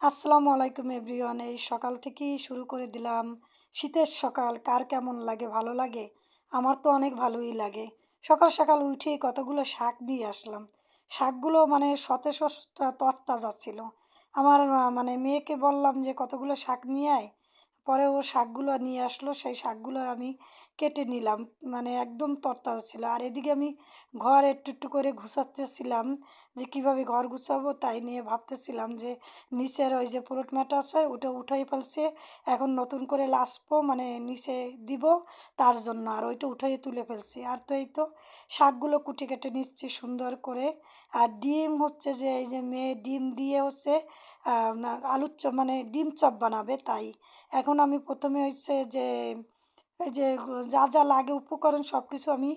আসসালামু আলাইকুম এভরিওয়ান, এই সকাল থেকেই শুরু করে দিলাম। শীতের সকাল, কার কেমন লাগে, ভালো লাগে? আমার তো অনেক ভালোই লাগে। সকাল সকাল উঠে কতগুলো শাক নিয়ে আসলাম। শাকগুলো মানে সতেজ তত্তা ছিল। আমার মানে মেয়েকে বললাম যে, কতগুলো শাক নিয়ে আয়? পরে ও শাকগুলো নিয়ে আসলো, সেই শাকগুলো আমি কেটে নিলাম। মানে একদম তরতাজা ছিল। আর এদিকে আমি ঘর একটু একটু করে গুছাচ্তেছিলাম যে কীভাবে ঘর গুছাবো তাই নিয়ে ভাবতেছিলাম যে নিচের ওই যে পুরোট আছে ওটা উঠাই ফেলছে, এখন নতুন করে লাসবো মানে নিচে দিব তার জন্য। আর ওইটা উঠাই তুলে ফেলছি। আর তো এই তো শাকগুলো কুটি কেটে নিচ্ছি সুন্দর করে। আর ডিম হচ্ছে যে এই যে মেয়ে ডিম দিয়ে হচ্ছে আলুর চপ মানে ডিম চপ বানাবে, তাই। এখন আমি প্রথমে হচ্ছে যে, এই যে, যা যা লাগে উপকরণ সব কিছু আমি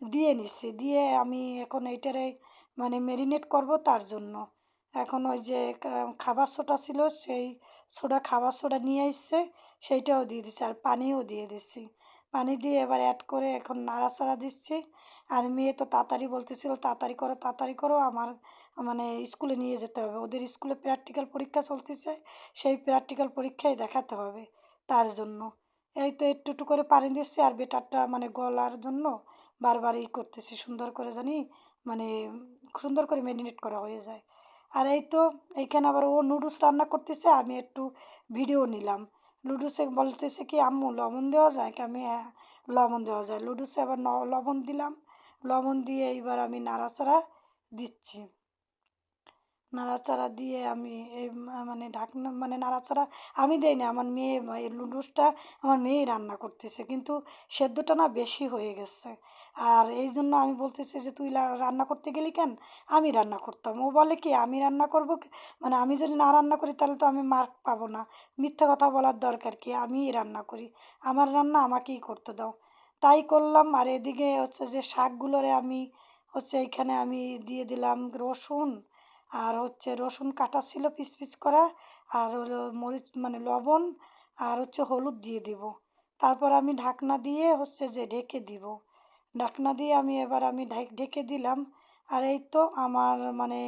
দিয়ে নিচ্ছি। দিয়ে আমি এখন এইটারে মানে ম্যারিনেট করব তার জন্য। এখন ওই যে খাবার সোডা ছিল, সেই সোডা, খাবার সোডা নিয়ে এসছে, সেইটাও দিয়ে দিচ্ছি, আর পানিও দিয়ে দিচ্ছি। পানি দিয়ে এবার অ্যাড করে এখন নাড়াচাড়া দিচ্ছি। আর মেয়ে তো তাড়াতাড়ি বলতেছিল, তাড়াতাড়ি করো তাড়াতাড়ি করো, আমার মানে স্কুলে নিয়ে যেতে হবে। ওদের স্কুলে প্র্যাকটিক্যাল পরীক্ষা চলতেছে, সেই প্র্যাকটিক্যাল পরীক্ষায় দেখাতে হবে তার জন্য। এই তো একটু একটু করে পানি দিচ্ছে আর বেটারটা মানে গলার জন্য বারবার ই করতেছি, সুন্দর করে জানি মানে সুন্দর করে ম্যারিনেট করা হয়ে যায়। আর এই তো এইখানে আবার ও নুডলস রান্না করতেছে, আমি একটু ভিডিও নিলাম। লুডুসে বলতেছে কি, আম্মু, লবণ দেওয়া যায়? কি আমি হ্যাঁ লবণ দেওয়া যায়। লুডুসে আবার ন- লবণ দিলাম। লবণ দিয়ে এইবার আমি নাড়াচাড়া দিচ্ছি। নাড়াচাড়া দিয়ে আমি এই মানে ঢাকনা মানে নাড়াচাড়া আমি দেই না, আমার মেয়ে এই নুডলসটা আমার মেয়েই রান্না করতেছে, কিন্তু সেদ্ধটা না বেশি হয়ে গেছে। আর এই জন্য আমি বলতেছি যে, তুই রান্না করতে গেলি কেন? আমি রান্না করতাম। ও বলে কি, আমি রান্না করব মানে আমি যদি না রান্না করি, তাহলে তো আমি মার্ক পাবো না। মিথ্যা কথা বলার দরকার কি? আমিই রান্না করি। আমার রান্না আমাকেই করতে দাও। তাই করলাম। আর এদিকে হচ্ছে যে শাকগুলোরে আমি হচ্ছে এখানে আমি দিয়ে দিলাম রসুন। আর হচ্ছে রসুন কাটা ছিল পিস পিস করা। আর হলো মরিচ মানে লবণ। আর হচ্ছে হলুদ দিয়ে দিব। তারপর আমি ঢাকনা দিয়ে হচ্ছে যে ঢেকে দিব। ঢাকনা দিয়ে আমি এবার আমি ঢাক- ঢেকে দিলাম। আর এই তো আমার মানে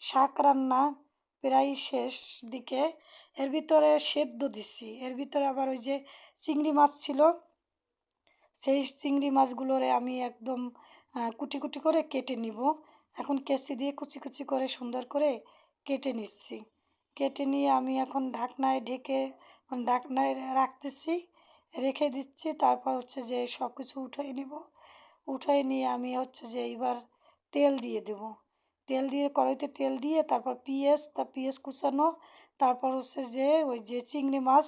শাক রান্না প্রায় শেষ দিকে। এর ভিতরে সেদ্ধ দিচ্ছি এর ভিতরে আবার ওই যে চিংড়ি মাছ ছিল সেই চিংড়ি মাছগুলোরে আমি একদম কুটি কুটি করে কেটে নিব। এখন কেসি দিয়ে কুচি কুচি করে সুন্দর করে কেটে নিচ্ছি। কেটে নিয়ে আমি এখন ঢাকনায় ঢেকে মানে ঢাকনায় রাখতেছি, রেখে দিচ্ছি, তারপর হচ্ছে যে সব কিছু উঠাই নিব। উঠিয়ে নিয়ে আমি হচ্ছে যে এইবার তেল দিয়ে দেব। তেল দিয়ে, কড়াইতে তেল দিয়ে তারপর পিঁয়াজ, তা পিঁয়াজ কুচানো, তারপর হচ্ছে যে ওই যে চিংড়ি মাছ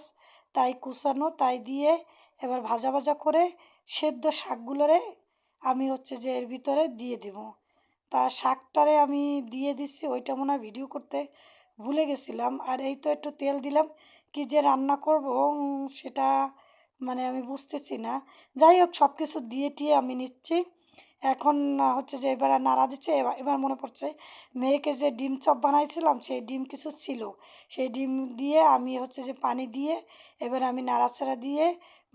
তাই কুচানো, তাই দিয়ে এবার ভাজা ভাজা করে সেদ্ধ শাকগুলোরে আমি হচ্ছে যে এর ভিতরে দিয়ে দিব। তা শাকটারে আমি দিয়ে দিচ্ছি ওইটা মনে হয় ভিডিও করতে ভুলে গেছিলাম। আর এই তো একটু তেল দিলাম, কি যে রান্না করব সেটা মানে আমি বুঝতেছি না। যাই হোক সব কিছু দিয়ে টিয়ে আমি নিচ্ছি। এখন হচ্ছে যে এবার নাড়া দিচ্ছে, এবার এবার মনে পড়ছে মেয়েকে যে ডিম চপ বানাইছিলাম, সেই ডিম কিছু ছিল। সেই ডিম দিয়ে আমি হচ্ছে যে পানি দিয়ে, এবার আমি নাড়াচাড়া দিয়ে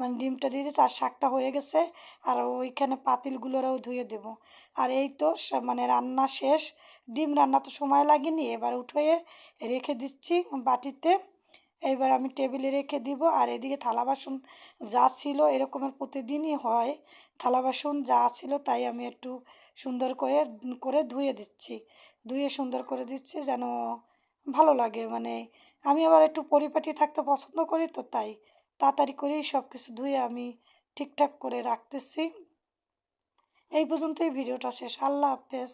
মানে ডিমটা দিয়ে দিচ্ছি আর শাকটা হয়ে গেছে, আর ওইখানে পাতিলগুলোরাও ধুয়ে দেব। আর এই তো মানে রান্না শেষ, ডিম রান্না তো সময় লাগেনি, এবার উঠোয়ে রেখে দিচ্ছি বাটিতে এইবার আমি টেবিলে রেখে দিব, আর এদিকে থালা বাসন যা ছিল, এরকমের প্রতিদিনই হয়, থালা বাসন যা ছিল তাই আমি একটু সুন্দর করে করে ধুয়ে দিচ্ছি, ধুয়ে সুন্দর করে দিচ্ছি যেন ভালো লাগে মানে আমি আবার একটু পরিপাটি থাকতে পছন্দ করি তো তাই তাড়াতাড়ি করেই সব কিছু ধুয়ে আমি ঠিকঠাক করে রাখতেছি। এই পর্যন্তই ভিডিওটা শেষ। আল্লাহ হাফেজ।